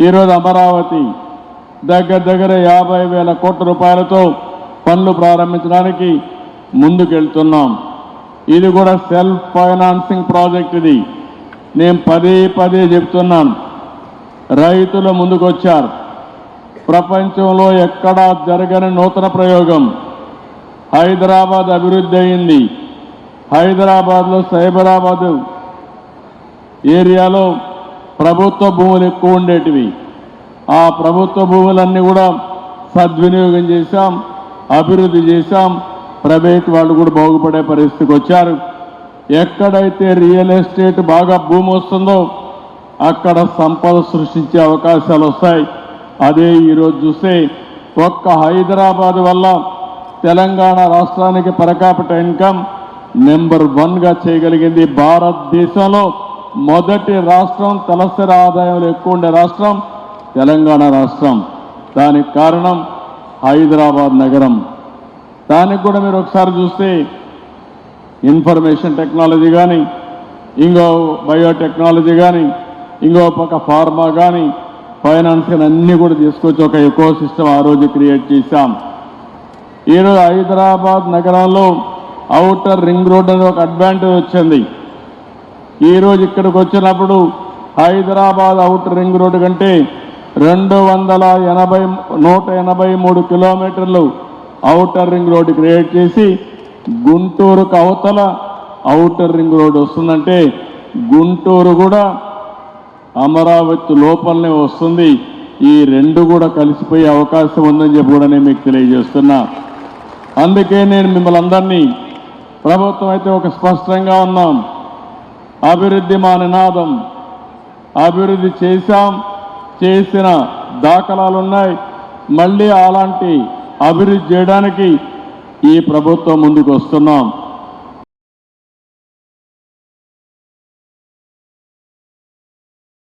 ఈరోజు అమరావతి దగ్గర దగ్గర యాభై వేల కోట్ల రూపాయలతో పనులు ప్రారంభించడానికి ముందుకెళ్తున్నాం. ఇది కూడా సెల్ఫ్ ఫైనాన్సింగ్ ప్రాజెక్ట్ ఇది. నేను పదే పదే చెప్తున్నాను. రైతులు ముందుకొచ్చారు. ప్రపంచంలో ఎక్కడా జరగని నూతన ప్రయోగం. హైదరాబాద్ అభివృద్ధి అయింది. హైదరాబాద్లో సైబరాబాద్ ఏరియాలో ప్రభుత్వ భూములు ఎక్కువ ఉండేటివి. ఆ ప్రభుత్వ భూములన్నీ కూడా సద్వినియోగం చేశాం అభివృద్ధి చేశాం. ప్రైవేట్ వాళ్ళు కూడా బాగుపడే పరిస్థితికి వచ్చారు. ఎక్కడైతే రియల్ ఎస్టేట్ బాగా భూమి వస్తుందో అక్కడ సంపద సృష్టించే అవకాశాలు వస్తాయి. అదే ఈరోజు చూస్తే ఒక్క హైదరాబాద్ వల్ల తెలంగాణ రాష్ట్రానికి పరకాపిట ఇన్కమ్ నెంబర్ వన్గా చేయగలిగింది భారతదేశంలో. మొదటి రాష్ట్రం తలసరి ఆదాయంలో ఎక్కువ ఉండే రాష్ట్రం తెలంగాణ రాష్ట్రం. దానికి కారణం హైదరాబాద్ నగరం. దానికి కూడా మీరు ఒకసారి చూస్తే ఇన్ఫర్మేషన్ టెక్నాలజీ కానీ ఇంకో బయోటెక్నాలజీ కానీ ఇంకో పక్క ఫార్మా కానీ ఫైనాన్స్ కానీ అన్నీ కూడా తీసుకొచ్చి ఒక ఎకో సిస్టమ్ ఆ రోజు క్రియేట్ చేశాం. ఈరోజు హైదరాబాద్ నగరంలో అవుటర్ రింగ్ రోడ్ అనేది ఒక అడ్వాంటేజ్ వచ్చింది. ఈరోజు ఇక్కడికి వచ్చినప్పుడు హైదరాబాద్ అవుటర్ రింగ్ రోడ్డు కంటే రెండు వందల ఎనభై నూట ఎనభై మూడు కిలోమీటర్లు అవుటర్ రింగ్ రోడ్డు క్రియేట్ చేసి గుంటూరుకు అవతల అవుటర్ రింగ్ రోడ్డు వస్తుందంటే గుంటూరు కూడా అమరావతి లోపలనే వస్తుంది. ఈ రెండు కూడా కలిసిపోయే అవకాశం ఉందని చెప్పి కూడా నేను మీకు తెలియజేస్తున్నా. అందుకే నేను మిమ్మల్ని అందరినీ ప్రభుత్వం అయితే ఒక స్పష్టంగా ఉన్నాం. అభివృద్ధి మా నినాదం అభివృద్ధి చేశాం చేసిన దాఖలాలు ఉన్నాయి మళ్ళీ అలాంటి అభివృద్ధి చేయడానికి ఈ ప్రభుత్వం ముందుకు వస్తున్నాం